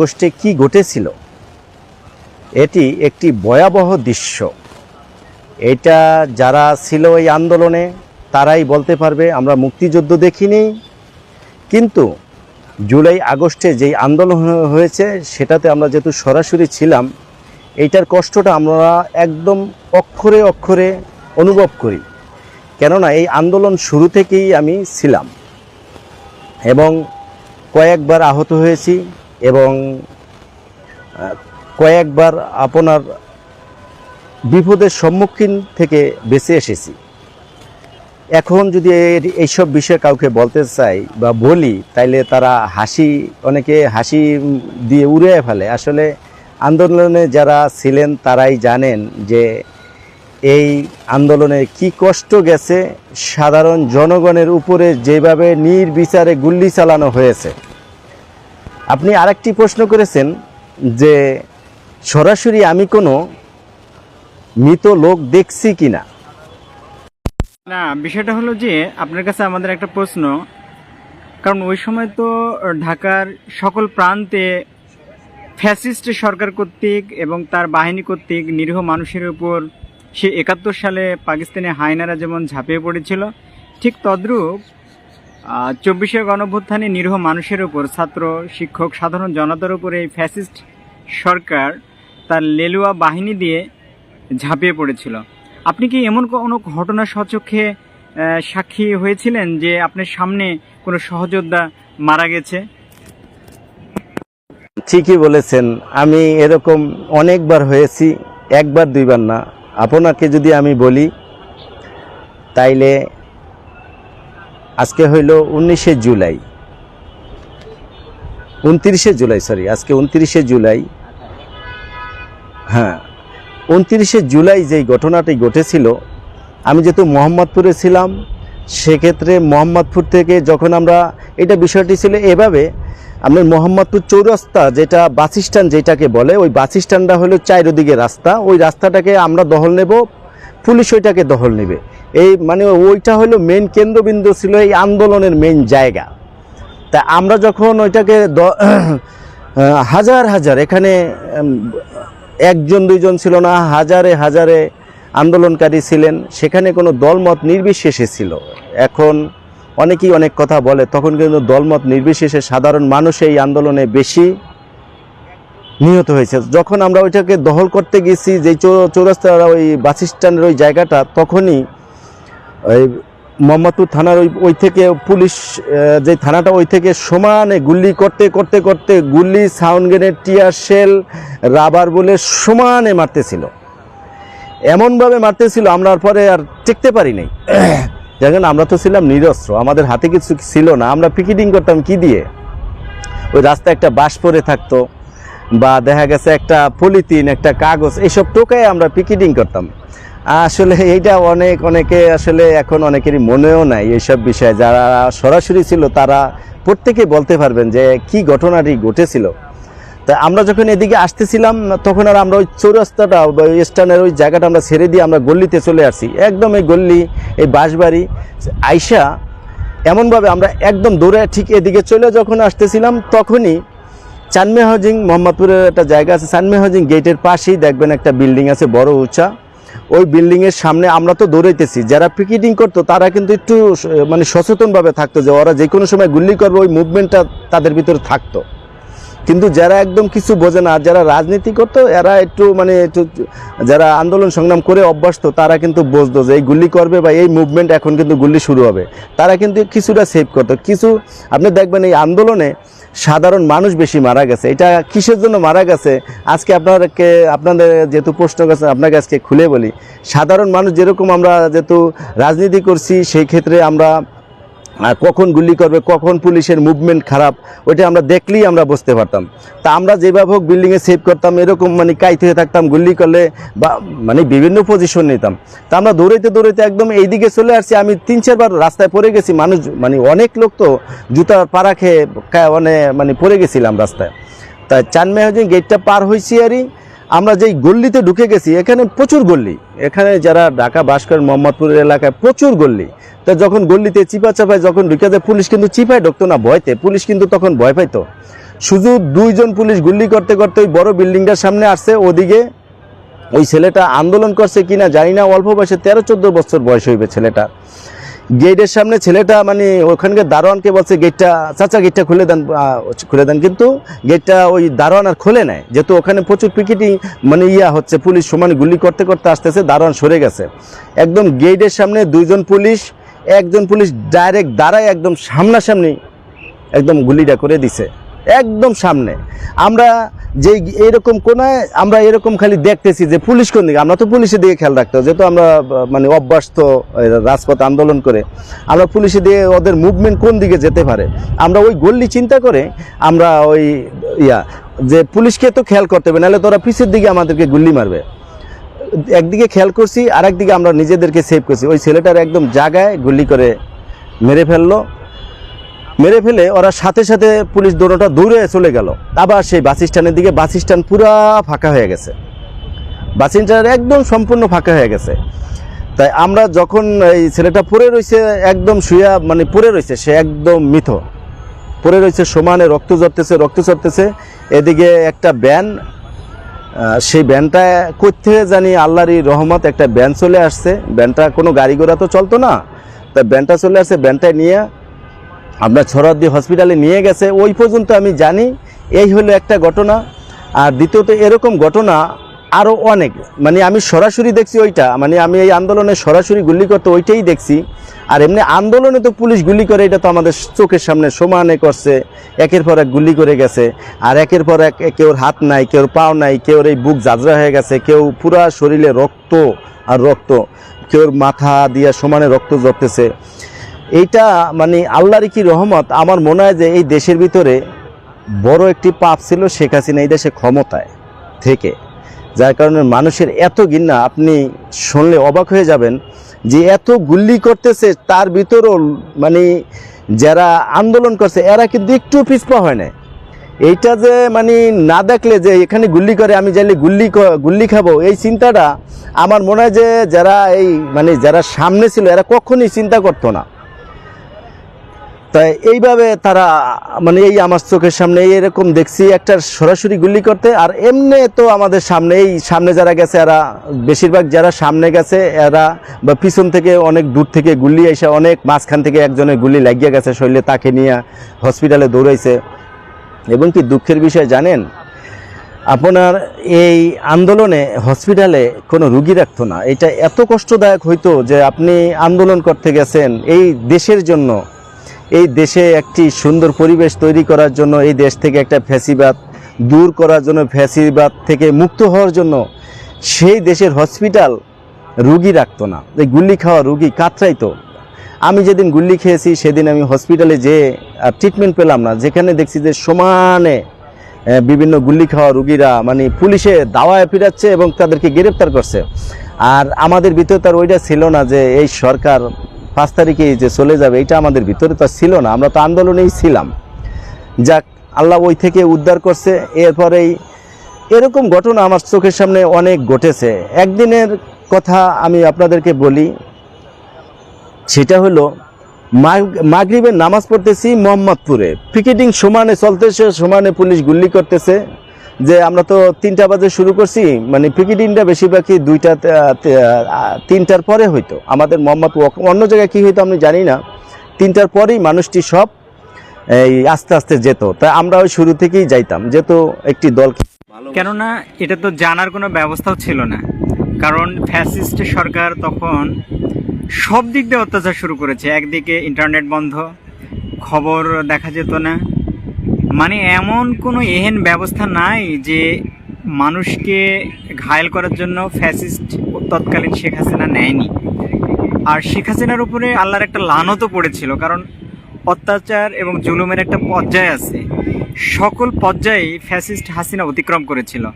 আগস্টে কি ঘটেছিল? এটি একটি ভয়াবহ দৃশ্য। এটা যারা ছিল এই আন্দোলনে, তারাই বলতে পারবে, আমরা মুক্তিযুদ্ধ দেখিনি। কিন্তু জুলাই আগস্টে যেই আন্দোলন হয়েছে, সেটাতে আমরা যেহেতু সরাসরি ছিলাম, এইটার কষ্টটা আমরা একদম অক্ষরে অক্ষরে অনুভব করি। কেননা এই আন্দোলন শুরু থেকেই আমি ছিলাম এবং কয়েকবার আহত হয়েছি। এবং কয়েকবার আপনার বিপদের সম্মুখীন থেকে বেঁচে এসেছি। এখন যদি এইসব বিষয়ে কাউকে বলতে চাই বা বলি, তাইলে তারা হাসি, অনেকে হাসি দিয়ে উড়ে ফেলে। আসলে আন্দোলনে যারা ছিলেন, তারাই জানেন যে এই আন্দোলনে কি কষ্ট গেছে। সাধারণ জনগণের উপরে যেভাবে নির্বিচারে গুল্লি চালানো হয়েছে আপনি আরেকটি প্রশ্ন করেছেন যে সরাসরি আমি কোনো মৃত লোক দেখছি কিনা? না, বিষয়টা হলো যে আপনার কাছে আমাদের একটা প্রশ্ন। কারণ ওই সময় তো ঢাকার সকল প্রান্তে ফ্যাসিস্ট সরকার কর্তৃক এবং তার বাহিনী কর্তৃক নিরীহ মানুষের উপর সে একাত্তর সালে পাকিস্তানি হায়নারা যেমন ঝাঁপিয়ে পড়েছিল, ঠিক তদ্রূপ চব্বিশে গণভ্যুত্থানে নিরীহ মানুষের উপর ছাত্র, শিক্ষক, সাধারণ জনতার উপর এই ফ্যাসিস্ট সরকার তার লেলুয়া বাহিনী দিয়ে ঝাঁপিয়ে পড়েছিল। আপনি কি এমন কোনো ঘটনা সচক্ষে সাক্ষী হয়েছিলেন যে আপনার সামনে কোনো সহযোদ্ধা মারা গেছে? ঠিকই বলেছেন। আমি এরকম অনেকবার হয়েছি, একবার দুইবার না। আপনাকে যদি আমি বলি, তাইলে আজকে হইল উনিশে জুলাই। উনত্রিশে জুলাই সরি আজকে উনত্রিশে জুলাই। হ্যাঁ উনত্রিশে জুলাই যেই ঘটনাটি ঘটেছিল, আমি যেহেতু মোহাম্মদপুরে ছিলাম, সেক্ষেত্রে মোহাম্মদপুর থেকে যখন আমরা, এটা বিষয়টি ছিল এভাবে আমি মোহাম্মদপুর চৌরাস্তা যেটা বাস যেটাকে বলে, ওই বাস স্ট্যান্ডটা হলো চারিদিকে রাস্তা, ওই রাস্তাটাকে আমরা দখল নেব, পুলিশ ওইটাকে দখল নেবে। এই মানে ওইটা হলো মেন কেন্দ্রবিন্দু ছিল এই আন্দোলনের মেন জায়গা। তা আমরা যখন ওইটাকে হাজার হাজার, এখানে একজন দুইজন ছিল না, হাজারে হাজারে আন্দোলনকারী ছিলেন, সেখানে কোনো দলমত নির্বিশেষে ছিল। এখন অনেকেই অনেক কথা বলে, তখন কিন্তু দলমত নির্বিশেষে সাধারণ মানুষ এই আন্দোলনে বেশি নিহত হয়েছে। যখন আমরা ওইটাকে দখল করতে গেছি, যে চৌ- চৌরাস্তার ওই বাস স্ট্যান্ডের ওই জায়গাটা, তখনই ওই মোহাম্মদপুর থানার ওই ওই থেকে পুলিশ যে থানাটা ওই থেকে সমানে গুল্লি করতে করতে করতে গুল্লি sound grenade, tear shell, rubber বলে সমানে মারতেছিল। এমনভাবে মারতেছিল, আমরা পরে আর টেকতে পারি নাই। দেখেন, আমরা তো ছিলাম নিরস্ত্র, আমাদের হাতে কিছু ছিল না। আমরা পিকেটিং করতাম কি দিয়ে? ওই রাস্তায় একটা বাঁশ পরে থাকতো, বা দেখা গেছে একটা পলিথিন, একটা কাগজ এইসব টোকায় আমরা পিকেটিং করতাম। আসলে এইটা অনেক, অনেকে আসলে এখন অনেকেরই মনেও নাই এইসব বিষয়ে। যারা সরাসরি ছিল, তারা প্রত্যেকে বলতে পারবেন যে কি ঘটনাটি ঘটেছিল। তা আমরা যখন এদিকে আসতেছিলাম, তখন আর আমরা ওই চৌরাস্তাটা ওই স্ট্যান্ডের ওই জায়গাটা আমরা ছেড়ে দিয়ে আমরা গল্লিতে চলে আসছি। একদম এই গল্লি এই বাঁশবাড়ি। আইসা এমনভাবে আমরা একদম দৌড়ে ঠিক এদিকে চলে যখন আসতেছিলাম, তখনই চানমে হাউজিং মোহাম্মদপুরের একটা জায়গা আছে। চানমে হাউজিং গেটের পাশেই দেখবেন একটা বিল্ডিং আছে, বড় উঁচা। ওই বিল্ডিংয়ের সামনে আমরা তো দৌড়াইতেছি। যারা পিকেটিং করতো, তারা কিন্তু একটু মানে সচেতনভাবে থাকতো যে ওরা যে কোনো সময় গুল্লি করবে, ওই মুভমেন্টটা তাদের ভিতরে থাকতো। কিন্তু যারা একদম কিছু বোঝে না যারা রাজনীতি করতো, এরা একটু মানে একটু যারা আন্দোলন সংগ্রাম করে অভ্যস্ত, তারা কিন্তু বুঝতো যে এই গুল্লি করবে বা এই মুভমেন্ট এখন কিন্তু গুল্লি শুরু হবে। তারা কিন্তু কিছুটা সেভ করতো। কিছু, আপনি দেখবেন এই আন্দোলনে সাধারণ মানুষ বেশি মারা গেছে। এটা কিসের জন্য মারা গেছে? আজকে আপনাদেরকে, আপনাদের যেহেতু প্রশ্ন গেছে আপনাকে আজকে খুলে বলি। সাধারণ মানুষ যেরকম আমরা যেহেতু রাজনীতি করছি, সেই ক্ষেত্রে আমরা কখন গুলি করবে, কখন পুলিশের মুভমেন্ট খারাপ, ওইটা আমরা দেখলেই আমরা বুঝতে পারতাম। তা আমরা যেভাবে হোক বিল্ডিংয়ে সেভ করতাম, এরকম মানে কাইত হয়ে থাকতাম, গুলি করলে বা মানে বিভিন্ন পজিশন নিতাম। তা আমরা দৌড়াইতে দৌড়াইতে একদম এইদিকে চলে আসছি, আমি তিন চারবার রাস্তায় পড়ে গেছি, মানুষ মানে অনেক লোক তো জুতার পাড়া খেয়ে মানে মানে পড়ে গেছিলাম রাস্তায়। তা চানমে হাউজিং গেটটা পার হয়েছি আরই। আমরা যেই গল্লিতে ঢুকে গেছি, এখানে প্রচুর গল্লি। এখানে যারা ঢাকা বাস করেন মোহাম্মদপুরের এলাকায় প্রচুর গল্লি। তো যখন গল্লিতে চিপা চাপায় যখন ঢুকে যায়, পুলিশ কিন্তু চিপায় ঢুকতো না, ভয়তে। পুলিশ কিন্তু তখন ভয় পাইতো। শুধু দুইজন পুলিশ গুলি করতে করতে ওই বড় বিল্ডিংটার সামনে আসছে, ওদিকে ওই ছেলেটা আন্দোলন করছে কিনা জানি না, অল্প বয়সে তেরো চোদ্দ বছর বয়স হইবে ছেলেটা। গেটের সামনে ছেলেটা মানে ওখানকার দারোয়ানকে বলছে, গেটটা, চাচা গেটটা খুলে দেন। খুলে দেন, কিন্তু গেটটা ওই দারোয়ান আর খুলে নেয় যেহেতু ওখানে প্রচুর পিকেটিং মানে ইয়া হচ্ছে, পুলিশ সমান গুলি করতে করতে আসতেছে, দারোয়ান সরে গেছে। একদম গেটের সামনে দুইজন পুলিশ, একজন পুলিশ ডাইরেক্ট দাঁড়ায়, একদম সামনাসামনি একদম গুলিটা করে দিছে। একদম সামনে। আমরা যে এরকম কোনায় আমরা এরকম খালি দেখতেছি যে পুলিশ কোন দিকে? আমরা তো পুলিশের দিকে খেয়াল রাখতে যেহেতু আমরা মানে অভ্যস্ত রাজপথ আন্দোলন করে, আমরা পুলিশের দিকে, ওদের মুভমেন্ট কোন দিকে যেতে পারে? আমরা ওই গল্লি চিন্তা করে আমরা ওই, ইয়া, যে পুলিশকে তো খেয়াল করতে হবে, নাহলে তোরা পিছের দিকে আমাদেরকে গুল্লি মারবে। একদিকে খেয়াল করছি আর একদিকে আমরা নিজেদেরকে সেভ করছি। ওই ছেলেটার একদম জায়গায় গুলি করে মেরে ফেলল। মেরে ফেলে ওরা সাথে সাথে পুলিশ দৌড়টা দৌড়ে চলে গেল। আবার সেই বাস স্ট্যান্ডের দিকে বাস স্ট্যান্ড পুরা ফাঁকা হয়ে গেছে। বাস স্ট্যান্ড একদম সম্পূর্ণ ফাঁকা হয়ে গেছে। তাই আমরা যখন এই ছেলেটা পড়ে রয়েছে, একদম শুয়া মানে পড়ে রয়েছে, সে একদম মিথ। পড়ে রয়েছে সমানে, রক্ত ঝরতেছে রক্ত ঝরতেছে। এদিকে একটা ব্যান সেই ব্যানটা করতে জানি আল্লাহরই রহমত একটা ব্যান চলে আসছে। ব্যানটা কোনো গাড়ি ঘোড়া তো চলতো না। তা ব্যানটা চলে আসছে, ব্যানটা নিয়ে আমরা ছড়াদ্দি হসপিটালে নিয়ে গেছে, ওই পর্যন্ত আমি জানি। এই হলো একটা ঘটনা। আর দ্বিতীয়ত, এরকম ঘটনা আরও অনেক। মানে আমি সরাসরি দেখছি ওইটা। মানে আমি এই আন্দোলনে সরাসরি গুলি করতে ওইটাই দেখছি। আর এমনি আন্দোলনে তো পুলিশ গুলি করে, এটা তো আমাদের চোখের সামনে সমানে করছে। একের পর এক গুলি করে গেছে। আর একের পর এক কেউর হাত নাই, কেউর পাও নাই, কেউর এই বুক জাজরা হয়ে গেছে, কেউ পুরা শরীরে রক্ত আর রক্ত। কেউর মাথা দিয়া সমানে রক্ত জড়তেছে এইটা মানে আল্লাহর কি রহমত? আমার মনে হয় যে এই দেশের ভিতরে বড় একটি পাপ ছিল শেখ হাসিনা এই দেশে ক্ষমতায় থেকে। যার কারণে মানুষের এত ঘৃণা, আপনি শুনলে অবাক হয়ে যাবেন যে এত গুল্লি করতেছে, তার ভিতরেও মানে যারা আন্দোলন করছে, এরা কিন্তু একটু পিছপা হয় না এইটা যে মানে না দেখলে যে এখানে গুল্লি করে, আমি যাইলে গুল্লি গুল্লি খাব, এই চিন্তাটা আমার মনে হয় যে যারা এই মানে যারা সামনে ছিল, এরা কখনই চিন্তা করতো না। তাই এইভাবে তারা মানে এই আমার চোখের সামনে এরকম দেখছি, একটা সরাসরি গুলি করতে। আর এমনি তো আমাদের সামনে, এই সামনে যারা গেছে, এরা বেশিরভাগ যারা সামনে গেছে, এরা বা পিছন থেকে অনেক দূর থেকে গুলি এসে অনেক মাঝখান থেকে একজনের গুলি লাগিয়ে গেছে শরীরে, তাকে নিয়ে হসপিটালে দৌড়াইছে। এবং কি দুঃখের বিষয় জানেন? আপনার এই আন্দোলনে হসপিটালে কোনো রুগী রাখতো না। এটা এত কষ্টদায়ক হইতো যে আপনি আন্দোলন করতে গেছেন, এই দেশের জন্য। এই দেশে একটি সুন্দর পরিবেশ তৈরি করার জন্য, এই দেশ থেকে একটা ফ্যাসিবাদ দূর করার জন্য, ফ্যাসিবাদ থেকে মুক্ত হওয়ার জন্য সেই দেশের হসপিটাল রুগী রাখতো না। এই গুল্লি খাওয়া রুগী কাতরাইতো। আমি যেদিন গুল্লি খেয়েছি, সেদিন আমি হসপিটালে যেয়ে ট্রিটমেন্ট পেলাম না, যেখানে দেখছি যে সমানে বিভিন্ন গুল্লি খাওয়া রুগীরা মানে পুলিশে দাওয়ায় ফিরাচ্ছে এবং তাদেরকে গ্রেপ্তার করছে। আর আমাদের ভিতরে তার ওইটা ছিল না যে এই সরকার পাঁচ তারিখে যে চলে যাবে, এটা আমাদের ভিতরে তো ছিল না, আমরা তো আন্দোলনেই ছিলাম। যাক, আল্লাহ ওই থেকে উদ্ধার করছে, এরপরেই এরকম ঘটনা আমার চোখের সামনে অনেক ঘটেছে। একদিনের কথা আমি আপনাদেরকে বলি, সেটা হলো, মাগ- মাগরিবের নামাজ পড়তেছি মোহাম্মদপুরে। পিকেটিং সমানে চলতেছে, সমানে পুলিশ গুল্লি করতেছে। যে আমরা তো তিনটা বাজে শুরু করছি মানে পিকেটিংটা বেশিরভাগই দুইটা তিনটার পরে হইতো। আমাদের মোহাম্মদপুর অন্য জায়গায় কী হইতো আমি জানি না। তিনটার পরেই মানুষটি সব এই আস্তে আস্তে যেত। তাই আমরা ওই শুরু থেকেই যাইতাম, যেহেতু একটি দল কেননা এটা তো জানার কোনো ব্যবস্থাও ছিল না। কারণ ফ্যাসিস্ট সরকার তখন সব দিক দিয়ে অত্যাচার শুরু করেছে। একদিকে ইন্টারনেট বন্ধ, খবর দেখা যেত না মানে এমন কোনো এহেন ব্যবস্থা নাই যে মানুষকে ঘায়ল করার জন্য ফ্যাসিস্ট তৎকালীন শেখ হাসিনা নেয়নি। আর শেখ হাসিনার উপরে আল্লাহর একটা লানতও পড়েছিল, কারণ অত্যাচার এবং জুলুমের একটা পর্যায় আছে। সকল পর্যায়ে ফ্যাসিস্ট হাসিনা অতিক্রম করেছিল।